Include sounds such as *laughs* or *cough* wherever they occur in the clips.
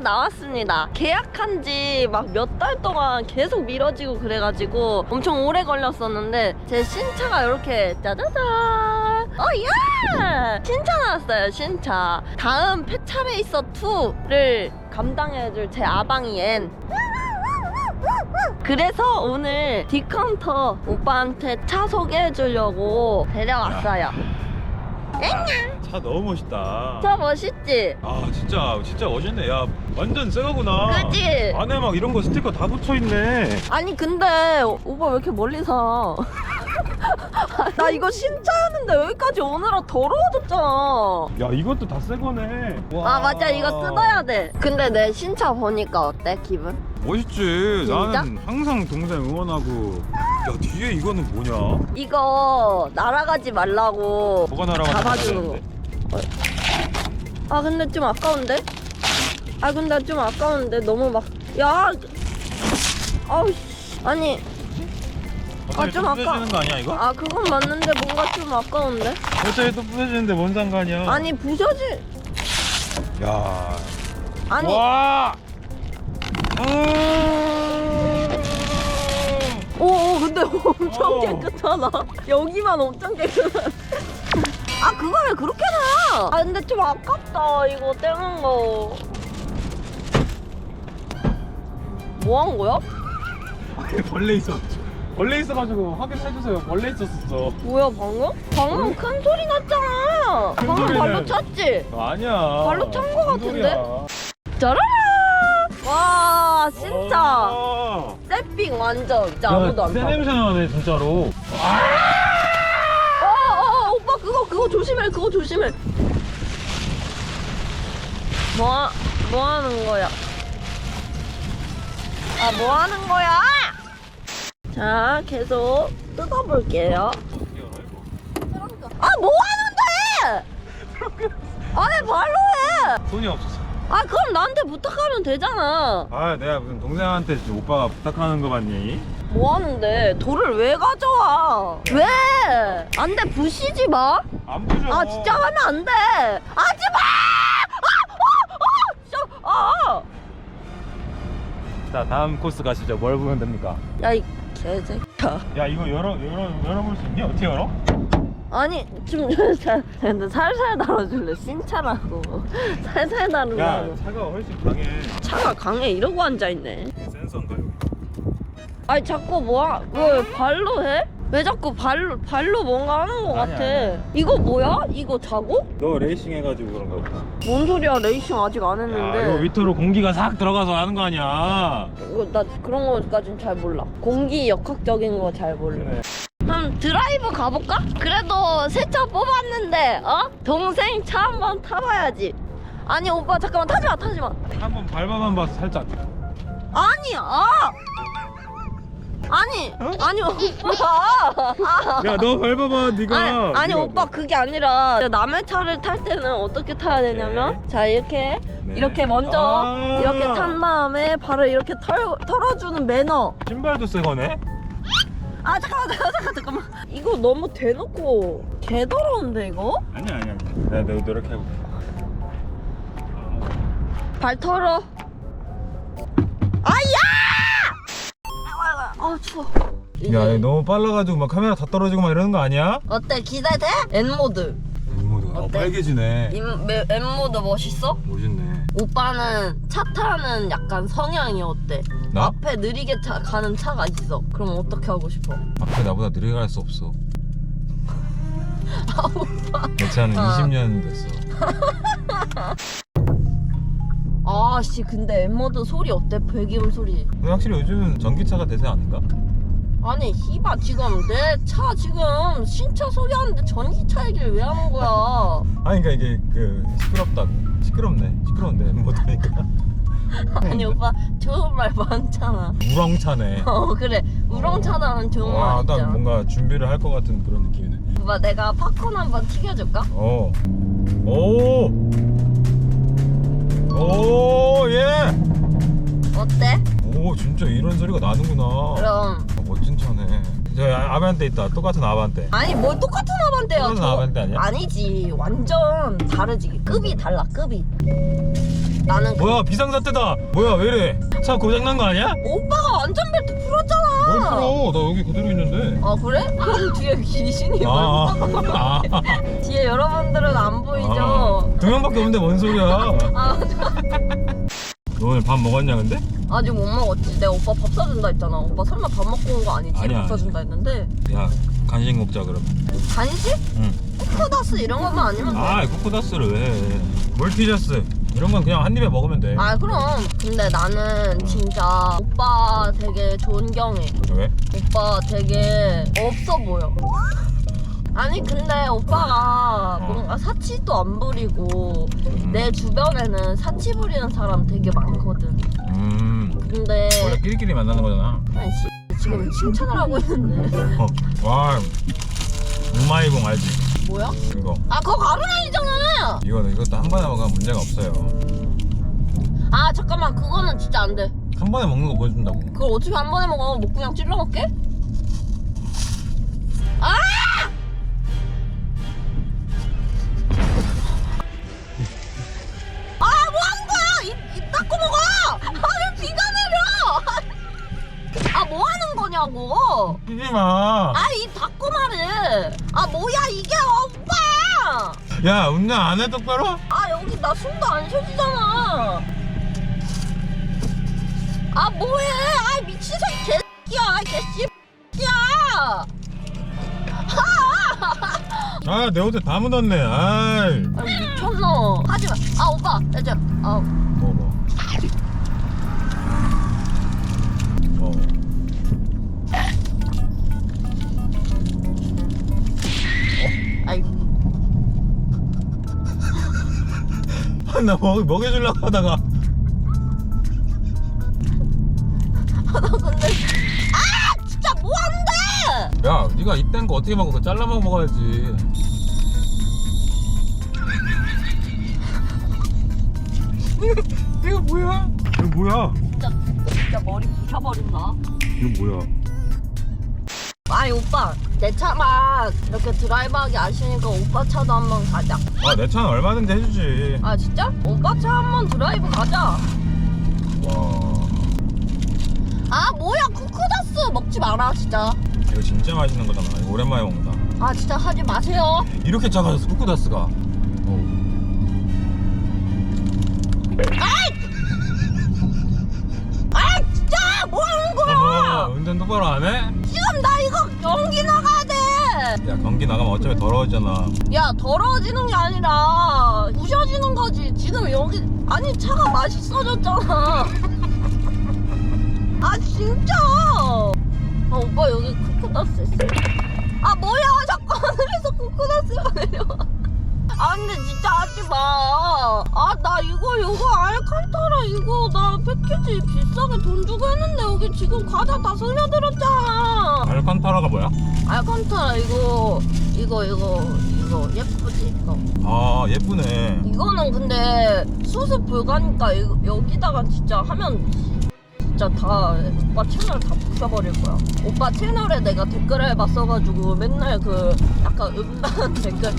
나왔습니다. 계약한 지 막 몇 달 동안 계속 미뤄지고 그래가지고 엄청 오래 걸렸었는데 제 신차가 이렇게 짜자잔! 어야! 신차 나왔어요 신차. 다음 폐차레이서 2를 감당해줄 제 아방이엔. 그래서 오늘 디카운터 오빠한테 차 소개해주려고 데려왔어요 차 너무 멋있다. 저 멋있지? 아 진짜 진짜 멋있네. 야 완전 새 거구나. 그치? 안에 막 이런 거 스티커 다 붙여 있네. 아니 근데 오빠 왜 이렇게 멀리 사? *laughs* 나 이거 신차였는데 여기까지 오느라 더러워졌잖아. 야 이것도 다 새 거네. 아 맞아 이거 뜯어야 돼. 근데 내 신차 보니까 어때 기분? 멋있지. 진짜? 나는 항상 동생 응원하고. 야 뒤에 이거는 뭐냐? 이거 날아가지 말라고 뭐가 날아가는 잡아주는 거. 아 근데 좀 아까운데? 아 근데 좀 아까운데 너무 막 야. 아우 씨. 아니 아, 좀 아까- 부서지는 거 아니야 이거? 아 그건 맞는데 뭔가 좀 아까운데? 어차피 또 부서지는데 뭔 상관이야? 아니 부서지 야. 아니 와. 오, 오 근데 *laughs* 엄청 어. 깨끗하다. 여기만 엄청 깨끗하. 아 그거 왜 그렇게 나? 아 근데 좀 아깝다 이거 떼는 거. 뭐 한 거야? 벌레 있어. 벌레 있어가지고 확인해주세요. 벌레 있었어. 뭐야 방금? 방금 큰 소리 났잖아. 큰 방금 소리는- 발로 찼지? 아니야. 발로 찬거 같은데? 짜라라. 와 진짜 어. 세핑 완전 진짜 아무도 안새 타. 냄새 나네 진짜로. 어, 어, 어, 오빠 그거 그거 조심해 그거 조심해 뭐, 하- 뭐 하는 거야 아 뭐 하는 거야 자 계속 뜯어볼게요 아 뭐 하는데 아왜 발로 해 돈이 없었어. 아 그럼 나한테 부탁하면 되잖아 아 내가 무슨 동생한테 지금 오빠가 부탁하는 거 봤니? 뭐 하는데 돌을 왜 가져와 왜 안돼 부시지 마 안 부셔. 아 진짜 하면 안 돼. 하지 마. 아, 아, 아, 진짜. 아. 자 다음 코스 가시죠. 뭘 보면 됩니까? 야이 개새끼야. 야 이거 열어 열어 열어볼 수 있니? 어떻게 열어? 아니 좀 살- 근데 살살 달아줄래 신차라고 *laughs* 살살 야 달으라고 차가 훨씬 강해. 차가 강해 이러고 앉아 있네. 센서인가 여기? 아니 자꾸 뭐야 왜 발로 해? 왜 자꾸 발로 발로 뭔가 하는 거 아니, 같아? 아니, 아니. 이거 뭐야? 이거 자고? 너 레이싱 해가지고 그런가 보다. 뭔 소리야 레이싱 아직 안야 했는데. 이거 밑으로 공기가 싹 들어가서 하는 거 아니야? 이거 나 그런 거까진 잘 몰라. 공기 역학적인 거 잘 몰라. 그래. 그럼 드라이브 가볼까? 그래도 새 차 뽑았는데, 어? 동생 차 한번 타봐야지. 아니 오빠 잠깐만 타지 마, 타지 마. 한 번 밟아만 봐서 살짝. 아니, 아, 아니, 아니 오빠. 아. *laughs* 야 너 밟아봐 네가. 아니, 아니 네가 오빠 그게 아니라 남의 차를 탈 때는 어떻게 타야 되냐면 자 이렇게 네. 이렇게 먼저 아. 이렇게 탄 다음에 발을 이렇게 털, 털어주는 매너 신발도 새 거네. 아 잠깐만 잠깐만 잠깐만, 잠깐만 이거 너무 대놓고 개더러운데 이거? 아니야 아니야. 내가 내가 노력해 볼게. 발 털어 아야! 아 추워 야 너무 빨라가지고 막 카메라 다 떨어지고 막 이러는 거 아니야? 어때 기대돼? N모드 N모드가 어때? 빨개지네. 임- 매- N모드 멋있어? 멋있네. 오빠는 차 타는 약간 성향이 어때? 나? 앞에 느리게 차- 가는 차가 있어 그럼 어떻게 하고 싶어? 앞에 나보다 느리게 갈 수 없어. *laughs* 아 오빠 내 차는 아. 20년 됐어. *laughs* 아씨 근데 N모드 소리 어때? 배기음 소리 근데 확실히 요즘은 전기차가 대세 아닌가? 아니 희바 지금 내 차 지금 신차 소개하는데 전기차 얘기를 왜 하는 거야 *laughs* 아니 그러니까 이게 그 시끄럽다고. 시끄럽네. 시끄러운데 못하니까. *laughs* 아니 오빠 좋은 말 많잖아 우렁차네. *laughs* 어 그래 우렁차다는 좋은 말 있잖아 뭔가 준비를 할 것 같은 그런 느낌이네. 오빠 내가 팝콘 한번 튀겨줄까? 어. 오. 오, 예. 어때? 오, 진짜 이런 소리가 나는구나. 그럼 저 아반떼 있다 똑같은 아반떼 아니 뭘 똑같은 아반떼야 똑같은 아반떼 아니야? 아니지 완전 다르지 급이 달라 급이 나는 그- 뭐야 비상사태다 뭐야 왜이래 차 고장난 거 아니야? 오빠가 안전벨트 풀었잖아 뭘 풀어 나 여기 그대로 있는데 아 그래? 그럼 뒤에 귀신이 아, 뭘 아, 뒤에 여러분들은 안 보이죠? 아, 두 명밖에 없는데 뭔 소리야 아, 너 오늘 밥 먹었냐 근데? 아직 못 먹었지. 내가 오빠 밥 사준다 했잖아. 오빠 설마 밥 먹고 온 거 아니지? 아니야, 밥 사준다 했는데. 야 간식 먹자 그럼 간식? 응. 쿠다스 이런 것만 아니면 돼. 아 쿠쿠다스를 왜 멀티저스 이런 건 그냥 한 입에 먹으면 돼 아 그럼 근데 나는 진짜 오빠 되게 존경해 왜? 오빠 되게 없어 보여 아니 근데 오빠가 어. 뭔가 사치도 안 부리고 음. 내 주변에는 사치 부리는 사람 되게 많거든 음 근데 원래 끼리끼리 만나는 거잖아 아니 씨, 지금 칭찬을 하고 있는데 *laughs* 어. 와 우마이봉 알지? 뭐야? 이거 아 그거 가른 아 니잖아 이거 이것도 한 번에 먹으면 문제가 없어요 아 잠깐만 그거는 진짜 안돼 한 번에 먹는 거 보여준다고 그걸 어떻게 한 번에 먹어 목 그냥 찔러 먹게? 아! 아, 야 운전 안해 똑바로? 아, 여기 나 숨도 안 쉬어지잖아! 아, 뭐해! 아, 미친 새끼 개새끼야! 아내 옷에 다 묻었네 아이 아 미쳤어 하지마 아 오빠 나 진짜 아 먹어 먹어 *laughs* 나 먹, 먹여주려고 하다가 나 근데 아 진짜 뭐 안돼 야 네가 이딴 거 어떻게 먹어 그거 잘라 먹어야지 이거 뭐야? 이거 뭐야? 진짜 진짜 머리 부셔버린다 이거 뭐야? 아이 오빠 내 차만 이렇게 드라이브하기 아쉬우니까 오빠 차도 한번 가자. 아 내 차는 얼마든지 해주지. 아 진짜? 오빠 차 한번 드라이브 가자. 와. 아 뭐야 쿠쿠다스 먹지 마라 진짜. 이거 진짜 맛있는 거잖아. 이거 오랜만에 먹는다. 아 진짜 하지 마세요. 이렇게 작아졌어 쿠쿠다스가. 어. 아 운전 똑바로 안 해? 지금 나 이거 연기 나가야 돼. 야 경기 나가면 어차피 더러워지잖아. 야 더러워지는 게 아니라 부셔지는 거지. 지금 여기 아니 차가 맛있어졌잖아. *laughs* 아 진짜? 아 오빠 여기 쿠쿠다스 있어. 아 뭐야? 자꾸 하늘에서 쿠쿠다스가 내려와 아 근데 진짜 하지마. 아 나 이거 이거 알칸타라 이거 나 패키지 비싸게 돈 주고 했는데 여기 지금 과자 다 흘려들었잖아. 알칸타라가 뭐야? 알칸타라 이거 이거 이거 이거 예쁘지 이거? 아 예쁘네. 이거는 근데 수습 불가니까 이거, 여기다가 진짜 하면 진짜 다 오빠 채널 다 부숴버릴 거야. 오빠 채널에 내가 댓글 해봤어가지고 맨날 그 약간 음란 *laughs* 댓글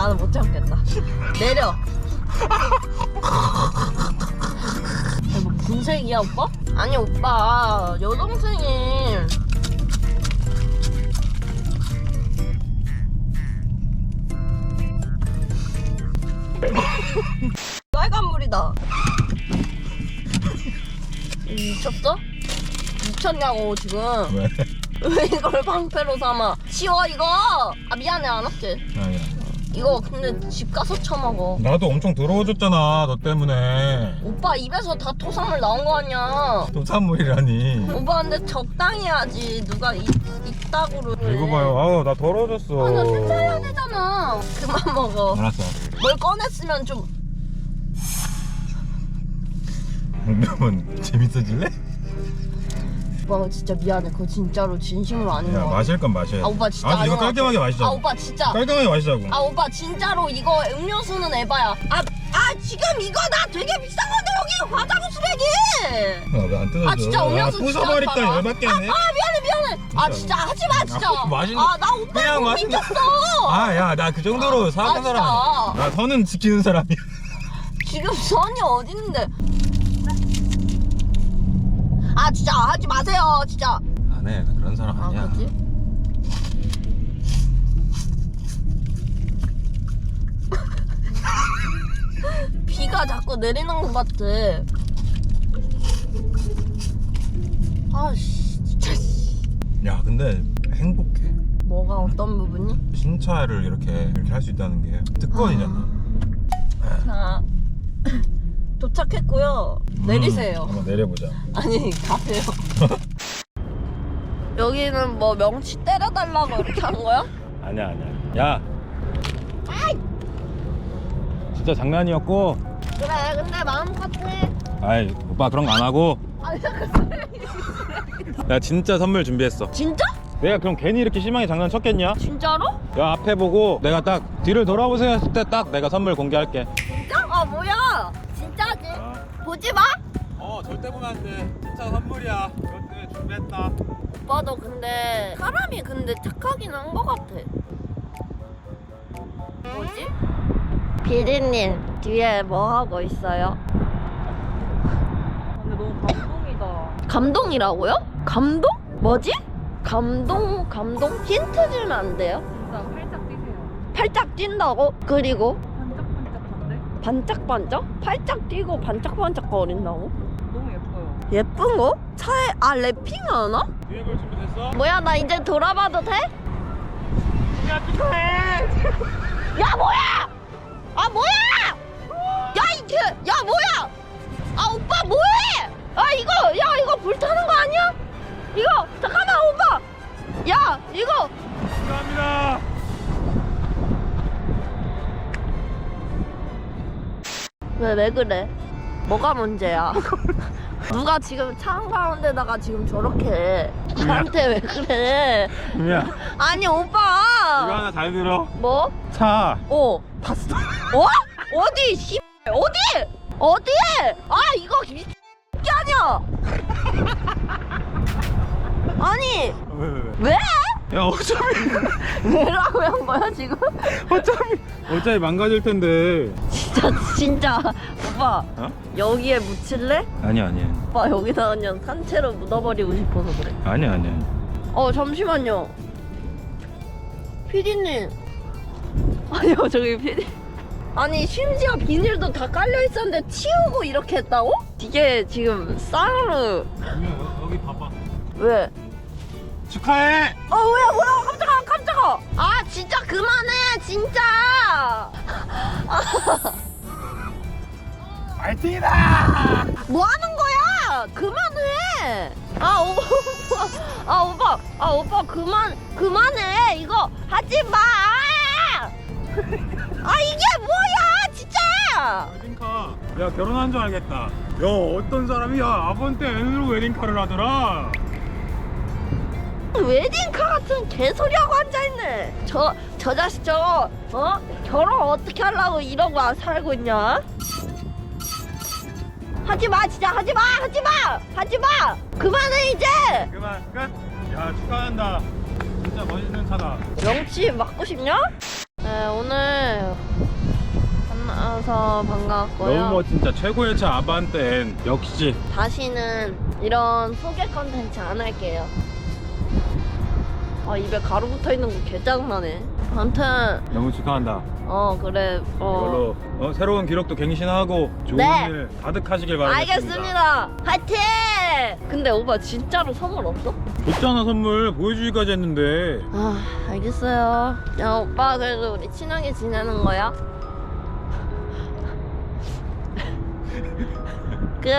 나는 못 참겠다. 내려. 이거 뭐 분색이야 오빠? 아니 오빠. 여동생이. 빨간 물이다. 미쳤어? 미쳤냐고 지금. 왜? 왜 이걸 방패로 삼아? 치워 이거! 아 미안해 안 할게. 아니야 이거 근데 집 가서 처먹어. 나도 엄청 더러워졌잖아 너 때문에. 오빠 입에서 다 토사물 나온 거 아니야? 토산물이라니. 오빠 근데 적당히 해야지. 누가 이, 이따구로. 해. 이거 봐요. 아우 나 더러워졌어. 아, 나 세차해야 되잖아. 그만 먹어. 알았어. 뭘 꺼냈으면 좀 *laughs* 그러면 재밌어질래? 오빠 진짜 미안해. 그거 진짜로 진심으로 아닌 야 거 같아. 마실 건 마셔야 돼 아 오빠 진짜 아 아닌 이거. 깔끔하게 마시자고 아 오빠 진짜. 깔끔하게 마시자고 아 오빠 진짜로 이거 음료수는 에바야. 아, 아 지금 이거 나 되게 비싼 건데 여기 과자고 쓰레기. 어, 왜안 뜯어줘 아 진짜 음료수 진짜 부숴버릴까. 열받게 아, 하네 아 미안해 미안해. 아 진짜 하지 마 진짜. 아, 맛있는- 아나 오빠 그냥 믿겠어. 아 야 나 그 정도로 아, 사악한 아, 사람 아니야. 나 선은 지키는 사람이야 지금 선이 어딨는데? 아 진짜 하지 마세요 진짜. 안해 나 그런 사람 아 아니야 그지? *laughs* 비가 자꾸 내리는 것 같아. 아씨 진짜. 씨. 야 근데 행복해 뭐가 어떤 부분이? 신차를 이렇게 이렇게 할 수 있다는 게 특권이잖아 자 도착했고요. 내리세요. 음, 한번 내려보자 아니 가세요. *laughs* 여기는 뭐 명치 때려달라고 이렇게 한 거야? 아니야 아니야 야 진짜 장난이었고 그래 근데 마음 같아. 아이 오빠 그런 거 안 하고 아니 잠깐 나 진짜 선물 준비했어 진짜? 내가 그럼 괜히 이렇게 심하게 장난쳤겠냐? 진짜로? 야 앞에 보고 내가 딱 뒤를 돌아보세요 했을 때 딱 내가 선물 공개할게 진짜? 아 뭐야? 보지 마. 어 절대 보면 안돼 진짜 선물이야 그것 때문에 준비했다 오빠도 근데 사람이 근데 착하긴 한 것 같아. 뭐지? 비디님 뒤에 뭐 하고 있어요? 근데 너무 감동이다. 감동이라고요? 감동? 뭐지? 감동 감동 힌트 주면 안 돼요? 진짜 팔짝 뛰세요. 팔짝 뛴다고? 그리고 반짝반짝? 팔짝 뛰고 반짝반짝 거린다고? 너무 예뻐요. 예쁜 거? 차에 아 랩핑하나? 뒤에 볼 준비됐어? 뭐야 나 이제 돌아봐도 돼? 야 축하해 왜왜 그래? 뭐가 문제야? *laughs* 누가 지금 차 한가운데다가 지금 저렇게 해? 나한테 왜 그래? 유미야 아니 이거 오빠. 하나 잘 들어 뭐? 차 어. 탔어 어? 어디? 씨 어디? 어디에? 아 이거 미게 아니야. *laughs* 아니 왜왜왜 왜? 야 어차피 *laughs* 왜라고 한 거야 지금? 어차피 어차피 망가질 텐데 진짜 진짜 오빠 어? 여기에 묻힐래? 아니야 아니야 오빠 여기다 그냥 산채로 묻어버리고 싶어서 그래. 아니야 아니야 어 잠시만요. 피디님. 아니요 저기 피디. 아니 심지어 비닐도 다 깔려 있었는데 치우고 이렇게 했다고? 이게 지금 쌍으로 여기 봐봐 왜? 축하해. 어 뭐야 뭐야. 깜짝아 깜짝아. 아 진짜 그만해 진짜. *laughs* 파이팅이다. 뭐 하는 거야? 그만해. 아 오빠 오빠 아 오빠 아 오빠 그만 그만해. 이거 하지 마아 이게 뭐야 진짜. 웨딩카. 야 결혼한 줄 알겠다. 야 어떤 사람이 야 아번때 N으로 웨딩카를 하더라 웨딩카 같은 개소리하고 앉아있네. 저 저 자식 저거 어? 결혼 어떻게 하려고 이러고 안 살고 있냐? 하지 마 진짜 하지 마 하지 마 하지 마. 그만해 이제. 그만 끝 야 축하한다. 진짜 멋있는 차다. 명치 맞고 싶냐? 네 오늘 만나서 반가웠고요. 너무 멋 진짜 최고의 차 아반떼 N. 역시. 다시는 이런 소개 컨텐츠 안 할게요 아 입에 가루 붙어있는 거 개짜증나네 아무튼 너무 축하한다. 어 그래. 어. 이걸로 어, 새로운 기록도 갱신하고 좋은 네. 일 가득하시길 바라겠습니다. 알겠습니다. 화이팅! 근데 오빠 진짜로 선물 없어? 줬잖아 선물. 보여주기까지 했는데. 아 알겠어요. 야 오빠 그래도 우리 친하게 지내는 거야? *laughs* 끝